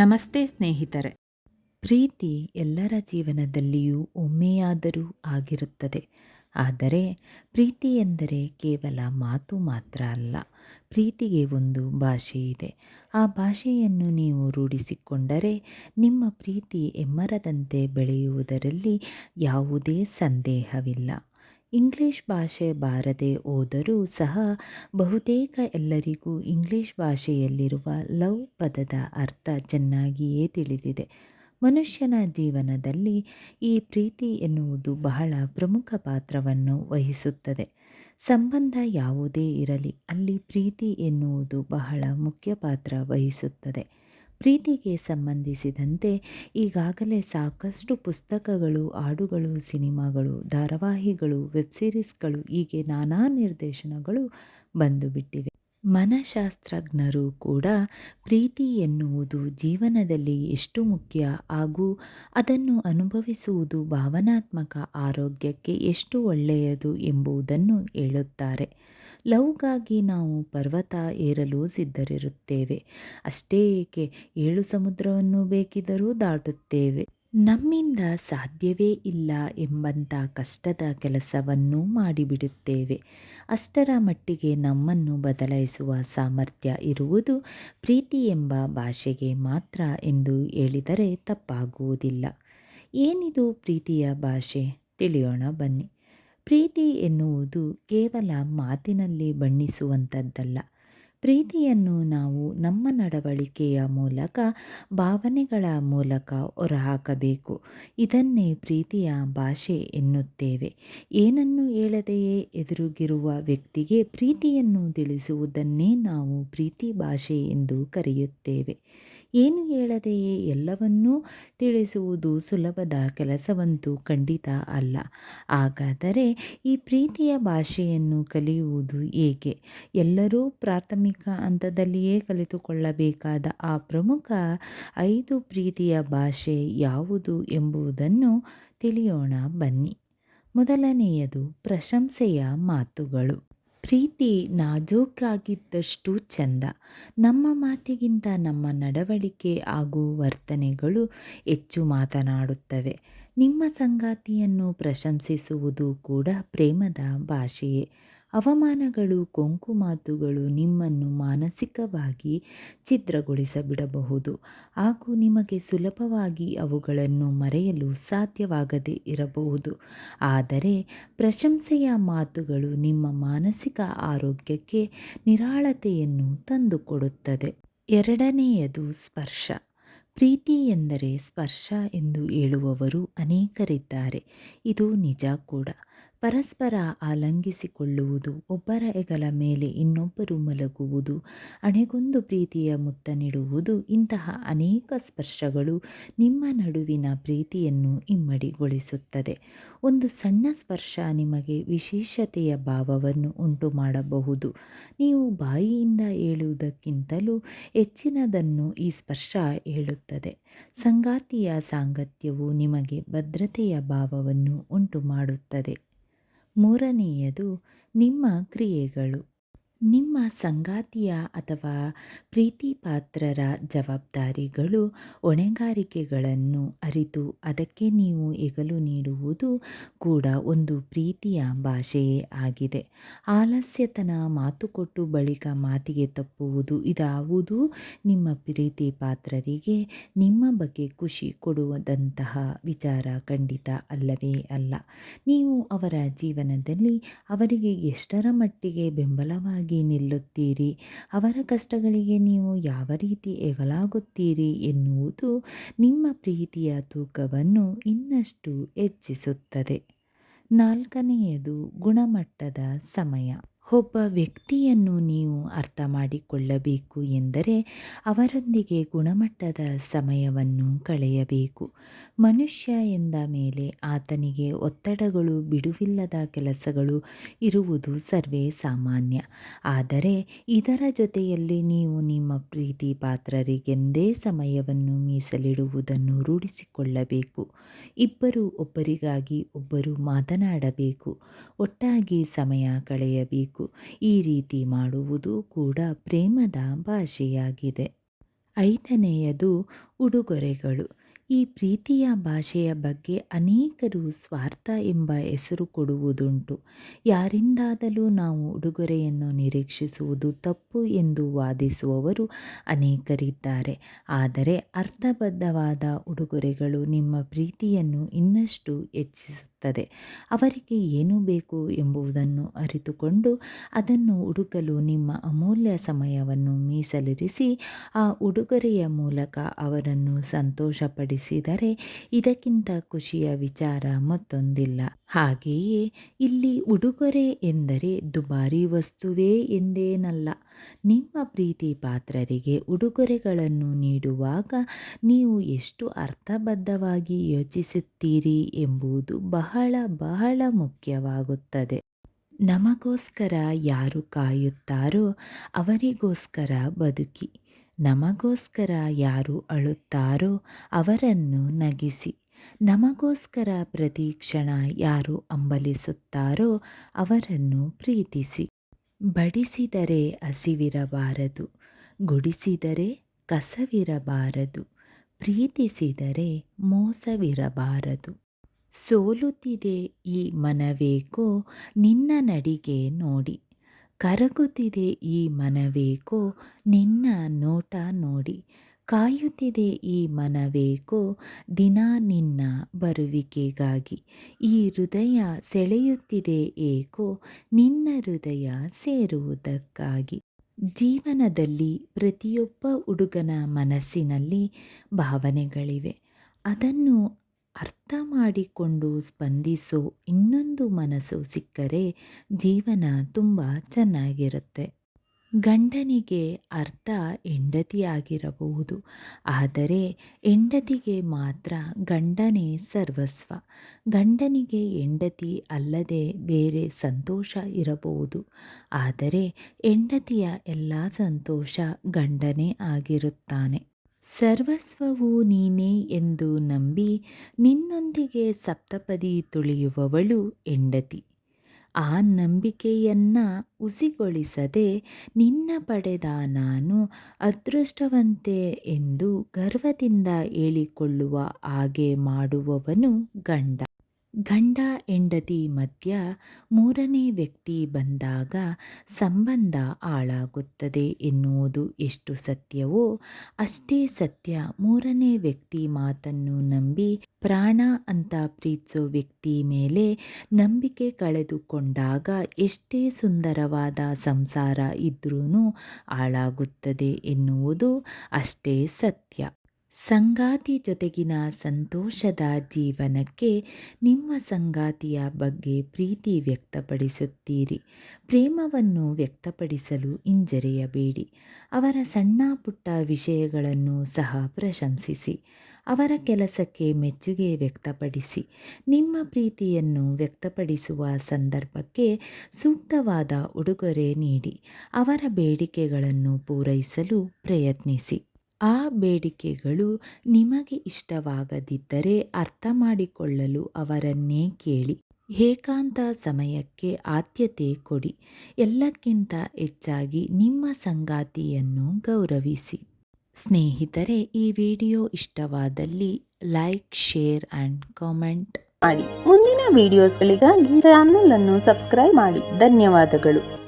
ನಮಸ್ತೆ ಸ್ನೇಹಿತರೆ. ಪ್ರೀತಿ ಎಲ್ಲರ ಜೀವನದಲ್ಲಿಯೂ ಒಮ್ಮೆಯಾದರೂ ಆಗಿರುತ್ತದೆ. ಆದರೆ ಪ್ರೀತಿ ಎಂದರೆ ಕೇವಲ ಮಾತು ಮಾತ್ರ ಅಲ್ಲ, ಪ್ರೀತಿಗೆ ಒಂದು ಭಾಷೆ ಇದೆ. ಆ ಭಾಷೆಯನ್ನು ನೀವು ರೂಢಿಸಿಕೊಂಡರೆ ನಿಮ್ಮ ಪ್ರೀತಿ ಎಮ್ಮರದಂತೆ ಬೆಳೆಯುವುದರಲ್ಲಿ ಯಾವುದೇ ಸಂದೇಹವಿಲ್ಲ. ಇಂಗ್ಲಿಷ್ ಭಾಷೆ ಬಾರದೆ ಹೋದರೂ ಸಹ ಬಹುತೇಕ ಎಲ್ಲರಿಗೂ ಇಂಗ್ಲಿಷ್ ಭಾಷೆಯಲ್ಲಿರುವ ಲವ್ ಪದದ ಅರ್ಥ ಚೆನ್ನಾಗಿಯೇ ತಿಳಿದಿದೆ. ಮನುಷ್ಯನ ಜೀವನದಲ್ಲಿ ಈ ಪ್ರೀತಿ ಎನ್ನುವುದು ಬಹಳ ಪ್ರಮುಖ ಪಾತ್ರವನ್ನು ವಹಿಸುತ್ತದೆ. ಸಂಬಂಧ ಯಾವುದೇ ಇರಲಿ ಅಲ್ಲಿ ಪ್ರೀತಿ ಎನ್ನುವುದು ಬಹಳ ಮುಖ್ಯ ಪಾತ್ರ ವಹಿಸುತ್ತದೆ. ಪ್ರೀತಿಗೆ ಸಂಬಂಧಿಸಿದಂತೆ ಈಗಾಗಲೇ ಸಾಕಷ್ಟು ಪುಸ್ತಕಗಳು, ಹಾಡುಗಳು, ಸಿನಿಮಾಗಳು, ಧಾರಾವಾಹಿಗಳು, ವೆಬ್ ಸೀರೀಸ್ಗಳು, ಹೀಗೆ ನಾನಾ ನಿರ್ದೇಶನಗಳು ಬಂದುಬಿಟ್ಟಿವೆ. ಮನಃಶಾಸ್ತ್ರಜ್ಞರು ಕೂಡ ಪ್ರೀತಿ ಎನ್ನುವುದು ಜೀವನದಲ್ಲಿ ಎಷ್ಟು ಮುಖ್ಯ ಹಾಗೂ ಅದನ್ನು ಅನುಭವಿಸುವುದು ಭಾವನಾತ್ಮಕ ಆರೋಗ್ಯಕ್ಕೆ ಎಷ್ಟು ಒಳ್ಳೆಯದು ಎಂಬುದನ್ನು ಹೇಳುತ್ತಾರೆ. ಲವ್ಗಾಗಿ ನಾವು ಪರ್ವತ ಏರಲು ಸಿದ್ಧರಿರುತ್ತೇವೆ. ಅಷ್ಟೇ ಏಕೆ ಏಳು ಸಮುದ್ರವನ್ನು ಬೇಕಿದರೂ ದಾಟುತ್ತೇವೆ. ನಮ್ಮಿಂದ ಸಾಧ್ಯವೇ ಇಲ್ಲ ಎಂಬಂಥ ಕಷ್ಟದ ಕೆಲಸವನ್ನು ಮಾಡಿಬಿಡುತ್ತೇವೆ. ಅಷ್ಟರ ಮಟ್ಟಿಗೆ ನಮ್ಮನ್ನು ಬದಲಾಯಿಸುವ ಸಾಮರ್ಥ್ಯ ಇರುವುದು ಪ್ರೀತಿ ಎಂಬ ಭಾಷೆಗೆ ಮಾತ್ರ ಎಂದು ಹೇಳಿದರೆ ತಪ್ಪಾಗುವುದಿಲ್ಲ. ಏನಿದು ಪ್ರೀತಿಯ ಭಾಷೆ? ತಿಳಿಯೋಣ ಬನ್ನಿ. ಪ್ರೀತಿ ಎನ್ನುವುದು ಕೇವಲ ಮಾತಿನಲ್ಲಿ ಬಣ್ಣಿಸುವಂಥದ್ದಲ್ಲ. ಪ್ರೀತಿಯನ್ನು ನಾವು ನಮ್ಮ ನಡವಳಿಕೆಯ ಮೂಲಕ, ಭಾವನೆಗಳ ಮೂಲಕ ಹೊರಹಾಕಬೇಕು. ಇದನ್ನೇ ಪ್ರೀತಿಯ ಭಾಷೆ ಎನ್ನುತ್ತೇವೆ. ಏನನ್ನು ಹೇಳದೆಯೇ ಎದುರುಗಿರುವ ವ್ಯಕ್ತಿಗೆ ಪ್ರೀತಿಯನ್ನು ತಿಳಿಸುವುದನ್ನೇ ನಾವು ಪ್ರೀತಿ ಭಾಷೆ ಎಂದು ಕರೆಯುತ್ತೇವೆ. ಏನು ಹೇಳದೆಯೇ ಎಲ್ಲವನ್ನೂ ತಿಳಿಸುವುದು ಸುಲಭದ ಕೆಲಸವಂತೂ ಖಂಡಿತ ಅಲ್ಲ. ಹಾಗಾದರೆ ಈ ಪ್ರೀತಿಯ ಭಾಷೆಯನ್ನು ಕಲಿಯುವುದು ಹೇಗೆ ಎಲ್ಲರೂ ಪ್ರಾಥಮಿಕ ಹಂತದಲ್ಲಿಯೇ ಕಲಿತುಕೊಳ್ಳಬೇಕಾದ ಆ ಪ್ರಮುಖ ಐದು ಪ್ರೀತಿಯ ಭಾಷೆ ಯಾವುದು ಎಂಬುದನ್ನು ತಿಳಿಯೋಣ ಬನ್ನಿ. ಮೊದಲನೆಯದು ಪ್ರಶಂಸೆಯ ಮಾತುಗಳು. ಪ್ರೀತಿ ನಾಜೂಕಾಗಿದ್ದಷ್ಟು ಚಂದ. ನಮ್ಮ ಮಾತಿಗಿಂತ ನಮ್ಮ ನಡವಳಿಕೆ ಹಾಗೂ ವರ್ತನೆಗಳು ಹೆಚ್ಚು ಮಾತನಾಡುತ್ತವೆ. ನಿಮ್ಮ ಸಂಗಾತಿಯನ್ನು ಪ್ರಶಂಸಿಸುವುದು ಕೂಡ ಪ್ರೇಮದ ಭಾಷೆಯೇ. ಅವಮಾನಗಳು, ಕೊಂಕು ಮಾತುಗಳು ನಿಮ್ಮನ್ನು ಮಾನಸಿಕವಾಗಿ ಛಿದ್ರಗೊಳಿಸಬಿಡಬಹುದು. ಹಾಗೂ ನಿಮಗೆ ಸುಲಭವಾಗಿ ಅವುಗಳನ್ನು ಮರೆಯಲು ಸಾಧ್ಯವಾಗದೇ ಇರಬಹುದು. ಆದರೆ ಪ್ರಶಂಸೆಯ ಮಾತುಗಳು ನಿಮ್ಮ ಮಾನಸಿಕ ಆರೋಗ್ಯಕ್ಕೆ ನಿರಾಳತೆಯನ್ನು ತಂದುಕೊಡುತ್ತದೆ. ಎರಡನೆಯದು ಸ್ಪರ್ಶ. ಪ್ರೀತಿ ಎಂದರೆ ಸ್ಪರ್ಶ ಎಂದು ಹೇಳುವವರು ಅನೇಕರಿದ್ದಾರೆ. ಇದು ನಿಜ ಕೂಡ. ಪರಸ್ಪರ ಆಲಂಗಿಸಿಕೊಳ್ಳುವುದು ಒಬ್ಬರ ಹೆಗಲ ಮೇಲೆ ಇನ್ನೊಬ್ಬರು ಮಲಗುವುದು, ಅಣೆಗೊಂದು ಪ್ರೀತಿಯ ಮುತ್ತ ನೀಡುವುದು, ಇಂತಹ ಅನೇಕ ಸ್ಪರ್ಶಗಳು ನಿಮ್ಮ ನಡುವಿನ ಪ್ರೀತಿಯನ್ನು ಇಮ್ಮಡಿಗೊಳಿಸುತ್ತದೆ. ಒಂದು ಸಣ್ಣ ಸ್ಪರ್ಶ ನಿಮಗೆ ವಿಶೇಷತೆಯ ಭಾವವನ್ನು ಉಂಟು ಮಾಡಬಹುದು ನೀವು ಬಾಯಿಯಿಂದ ಹೇಳುವುದಕ್ಕಿಂತಲೂ ಹೆಚ್ಚಿನದನ್ನು ಈ ಸ್ಪರ್ಶ ಹೇಳುತ್ತದೆ. ಸಂಗಾತಿಯ ಸಾಂಗತ್ಯವು ನಿಮಗೆ ಭದ್ರತೆಯ ಭಾವವನ್ನು ಉಂಟು ಮಾಡುತ್ತದೆ ಮೂರನೆಯದು ನಿಮ್ಮ ಕ್ರಿಯೆಗಳು. ನಿಮ್ಮ ಸಂಗಾತಿಯ ಅಥವಾ ಪ್ರೀತಿಪಾತ್ರರ ಜವಾಬ್ದಾರಿಗಳು, ಹೊಣೆಗಾರಿಕೆಗಳನ್ನು ಅರಿತು ಅದಕ್ಕೆ ನೀವು ಹೆಗಲು ನೀಡುವುದು ಕೂಡ ಒಂದು ಪ್ರೀತಿಯ ಭಾಷೆಯೇ ಆಗಿದೆ. ಆಲಸ್ಯತನ ಮಾತು ಕೊಟ್ಟು ಬಳಿಕ ಮಾತಿಗೆ ತಪ್ಪುವುದು ಇದಾವುದು ನಿಮ್ಮ ಪ್ರೀತಿ ಪಾತ್ರರಿಗೆ ನಿಮ್ಮ ಬಗ್ಗೆ ಖುಷಿ ಕೊಡುವುದಂತಹ ವಿಚಾರ ಖಂಡಿತ ಅಲ್ಲವೇ ಅಲ್ಲ. ನೀವು ಅವರ ಜೀವನದಲ್ಲಿ ಅವರಿಗೆ ಎಷ್ಟರ ಮಟ್ಟಿಗೆ ಬೆಂಬಲವಾಗಿ ನಿಲ್ಲುತ್ತೀರಿ? ಅವರ ಕಷ್ಟಗಳಿಗೆ ನೀವು ಯಾವ ರೀತಿ ಎಗಲಾಗುತ್ತೀರಿ ಎನ್ನುವುದು ನಿಮ್ಮ ಪ್ರೀತಿಯ ತೂಕವನ್ನು ಇನ್ನಷ್ಟು ಹೆಚ್ಚಿಸುತ್ತದೆ. ನಾಲ್ಕನೆಯದು ಗುಣಮಟ್ಟದ ಸಮಯ. ಒಬ್ಬ ವ್ಯಕ್ತಿಯನ್ನು ನೀವು ಅರ್ಥ ಮಾಡಿಕೊಳ್ಳಬೇಕು ಎಂದರೆ ಅವರೊಂದಿಗೆ ಗುಣಮಟ್ಟದ ಸಮಯವನ್ನು ಕಳೆಯಬೇಕು. ಮನುಷ್ಯ ಎಂದ ಮೇಲೆ ಆತನಿಗೆ ಒತ್ತಡಗಳು, ಬಿಡುವಿಲ್ಲದ ಕೆಲಸಗಳು ಇರುವುದು ಸರ್ವೇ ಸಾಮಾನ್ಯ. ಆದರೆ ಇದರ ಜೊತೆಯಲ್ಲಿ ನೀವು ನಿಮ್ಮ ಪ್ರೀತಿ ಪಾತ್ರರಿಗೆಂದೇ ಸಮಯವನ್ನು ಮೀಸಲಿಡುವುದನ್ನು ರೂಢಿಸಿಕೊಳ್ಳಬೇಕು. ಇಬ್ಬರು ಒಬ್ಬರಿಗಾಗಿ ಒಬ್ಬರು ಮಾತನಾಡಬೇಕು. ಒಟ್ಟಾಗಿ ಸಮಯ ಕಳೆಯಬೇಕು. ಈ ರೀತಿ ಮಾಡುವುದು ಕೂಡ ಪ್ರೇಮದ ಭಾಷೆಯಾಗಿದೆ. ಐದನೆಯದು ಉಡುಗೊರೆಗಳು. ಈ ಪ್ರೀತಿಯ ಭಾಷೆಯ ಬಗ್ಗೆ ಅನೇಕರು ಸ್ವಾರ್ಥ ಎಂಬ ಹೆಸರು ಕೊಡುವುದುಂಟು. ಯಾರಿಂದಾದರೂ ನಾವು ಉಡುಗೊರೆಯನ್ನು ನಿರೀಕ್ಷಿಸುವುದು ತಪ್ಪು ಎಂದು ವಾದಿಸುವವರು ಅನೇಕರಿದ್ದಾರೆ. ಆದರೆ ಅರ್ಥಬದ್ಧವಾದ ಉಡುಗೊರೆಗಳು ನಿಮ್ಮ ಪ್ರೀತಿಯನ್ನು ಇನ್ನಷ್ಟು ಹೆಚ್ಚಿಸುತ್ತದೆ. ಅವರಿಗೆ ಏನು ಬೇಕು ಎಂಬುದನ್ನು ಅರಿತುಕೊಂಡು ಅದನ್ನು ಹುಡುಕಲು ನಿಮ್ಮ ಅಮೂಲ್ಯ ಸಮಯವನ್ನು ಮೀಸಲಿರಿಸಿ ಆ ಉಡುಗೊರೆಯ ಮೂಲಕ ಅವರನ್ನು ಸಂತೋಷಪಡಿಸಿದರೆ ಇದಕ್ಕಿಂತ ಖುಷಿಯ ವಿಚಾರ ಮತ್ತೊಂದಿಲ್ಲ. ಹಾಗೆಯೇ ಇಲ್ಲಿ ಉಡುಗೊರೆ ಎಂದರೆ ದುಬಾರಿ ವಸ್ತುವೇ ಎಂದೇನಲ್ಲ. ನಿಮ್ಮ ಪ್ರೀತಿ ಪಾತ್ರರಿಗೆ ಉಡುಗೊರೆಗಳನ್ನು ನೀಡುವಾಗ ನೀವು ಎಷ್ಟು ಅರ್ಥಬದ್ಧವಾಗಿ ಯೋಚಿಸುತ್ತೀರಿ ಎಂಬುದು ಬಹಳ ಬಹಳ ಮುಖ್ಯವಾಗುತ್ತದೆ. ನಮಗೋಸ್ಕರ ಯಾರು ಕಾಯುತ್ತಾರೋ ಅವರಿಗೋಸ್ಕರ ಬದುಕಿ. ನಮಗೋಸ್ಕರ ಯಾರು ಅಳುತ್ತಾರೋ ಅವರನ್ನು ನಗಿಸಿ. ನಮಗೋಸ್ಕರ ಪ್ರತಿ ಕ್ಷಣ ಯಾರು ಅಂಬಲಿಸುತ್ತಾರೋ ಅವರನ್ನು ಪ್ರೀತಿಸಿ. ಬಡಿಸಿದರೆ ಹಸಿವಿರಬಾರದು, ಗುಡಿಸಿದರೆ ಕಸವಿರಬಾರದು, ಪ್ರೀತಿಸಿದರೆ ಮೋಸವಿರಬಾರದು. ಸೋಲುತ್ತಿದೆ ಈ ಮನವೇಕೋ ನಿನ್ನ ನಡಿಗೆ ನೋಡಿ. ಕರಗುತ್ತಿದೆ ಈ ಮನವೇಕೋ? ನಿನ್ನ ನೋಟ ನೋಡಿ. ಕಾಯುತ್ತಿದೆ ಈ ಮನವೇಕೋ? ದಿನ ನಿನ್ನ ಬರುವಿಕೆಗಾಗಿ. ಈ ಹೃದಯ ಸೆಳೆಯುತ್ತಿದೆ ಏಕೋ? ನಿನ್ನ ಹೃದಯ ಸೇರುವುದಕ್ಕಾಗಿ. ಜೀವನದಲ್ಲಿ ಪ್ರತಿಯೊಬ್ಬ ಹುಡುಗನ ಮನಸ್ಸಿನಲ್ಲಿ ಭಾವನೆಗಳಿವೆ. ಅದನ್ನು ಅರ್ಥ ಮಾಡಿಕೊಂಡು ಸ್ಪಂದಿಸೋ ಇನ್ನೊಂದು ಮನಸ್ಸು ಸಿಕ್ಕರೆ ಜೀವನ ತುಂಬ ಚೆನ್ನಾಗಿರುತ್ತೆ. ಗಂಡನಿಗೆ ಅರ್ಥ ಹೆಂಡತಿಯಾಗಿರಬಹುದು, ಆದರೆ ಹೆಂಡತಿಗೆ ಮಾತ್ರ ಗಂಡನೇ ಸರ್ವಸ್ವ. ಗಂಡನಿಗೆ ಹೆಂಡತಿ ಅಲ್ಲದೆ ಬೇರೆ ಸಂತೋಷ ಇರಬಹುದು, ಆದರೆ ಹೆಂಡತಿಯ ಎಲ್ಲ ಸಂತೋಷ ಗಂಡನೇ ಆಗಿರುತ್ತಾನೆ. ಸರ್ವಸ್ವವು ನೀನೇ ಎಂದು ನಂಬಿ ನಿನ್ನೊಂದಿಗೆ ಸಪ್ತಪದಿ ತುಳಿಯುವವಳು ಹೆಂಡತಿ. ಆ ನಂಬಿಕೆಯನ್ನ ಉಸಿಗೊಳಿಸದೆ ನಿನ್ನ ಪಡೆದ ನಾನು ಅದೃಷ್ಟವಂತೆ ಎಂದು ಗರ್ವದಿಂದ ಹೇಳಿಕೊಳ್ಳುವ ಹಾಗೆ ಮಾಡುವವನು ಗಂಡ. ಗಂಡ ಹೆಂಡತಿ ಮಧ್ಯ ಮೂರನೇ ವ್ಯಕ್ತಿ ಬಂದಾಗ ಸಂಬಂಧ ಹಾಳಾಗುತ್ತದೆ ಎನ್ನುವುದು ಎಷ್ಟು ಸತ್ಯವೋ ಅಷ್ಟೇ ಸತ್ಯ ಮೂರನೇ ವ್ಯಕ್ತಿ ಮಾತನ್ನು ನಂಬಿ ಪ್ರಾಣ ಅಂತ ಪ್ರೀತಿಸೋ ವ್ಯಕ್ತಿ ಮೇಲೆ ನಂಬಿಕೆ ಕಳೆದುಕೊಂಡಾಗ ಎಷ್ಟೇ ಸುಂದರವಾದ ಸಂಸಾರ ಇದ್ರೂ ಹಾಳಾಗುತ್ತದೆ ಎನ್ನುವುದು ಅಷ್ಟೇ ಸತ್ಯ. ಸಂಗಾತಿ ಜೊತೆಗಿನ ಸಂತೋಷದ ಜೀವನಕ್ಕೆ ನಿಮ್ಮ ಸಂಗಾತಿಯ ಬಗ್ಗೆ ಪ್ರೀತಿ ವ್ಯಕ್ತಪಡಿಸುತ್ತೀರಿ. ಪ್ರೇಮವನ್ನು ವ್ಯಕ್ತಪಡಿಸಲು ಹಿಂಜರಿಯಬೇಡಿ. ಅವರ ಸಣ್ಣ ಪುಟ್ಟ ವಿಷಯಗಳನ್ನು ಸಹ ಪ್ರಶಂಸಿಸಿ. ಅವರ ಕೆಲಸಕ್ಕೆ ಮೆಚ್ಚುಗೆ ವ್ಯಕ್ತಪಡಿಸಿ. ನಿಮ್ಮ ಪ್ರೀತಿಯನ್ನು ವ್ಯಕ್ತಪಡಿಸುವ ಸಂದರ್ಭಕ್ಕೆ ಸೂಕ್ತವಾದ ಉಡುಗೊರೆ ನೀಡಿ. ಅವರ ಬೇಡಿಕೆಗಳನ್ನು ಪೂರೈಸಲು ಪ್ರಯತ್ನಿಸಿ. ಆ ಬೇಡಿಕೆಗಳು ನಿಮಗೆ ಇಷ್ಟವಾಗದಿದ್ದರೆ ಅರ್ಥ ಮಾಡಿಕೊಳ್ಳಲು ಅವರನ್ನೇ ಕೇಳಿ. ಏಕಾಂತ ಸಮಯಕ್ಕೆ ಆದ್ಯತೆ ಕೊಡಿ. ಎಲ್ಲಕ್ಕಿಂತ ಹೆಚ್ಚಾಗಿ ನಿಮ್ಮ ಸಂಗಾತಿಯನ್ನು ಗೌರವಿಸಿ. ಸ್ನೇಹಿತರೆ, ಈ ವಿಡಿಯೋ ಇಷ್ಟವಾದಲ್ಲಿ ಲೈಕ್, ಶೇರ್ ಆ್ಯಂಡ್ ಕಾಮೆಂಟ್ ಮಾಡಿ. ಮುಂದಿನ ವಿಡಿಯೋಸ್ಗಳಿಗಾಗಿ ಚಾನಲ್ ಅನ್ನು ಸಬ್ಸ್ಕ್ರೈಬ್ ಮಾಡಿ. ಧನ್ಯವಾದಗಳು.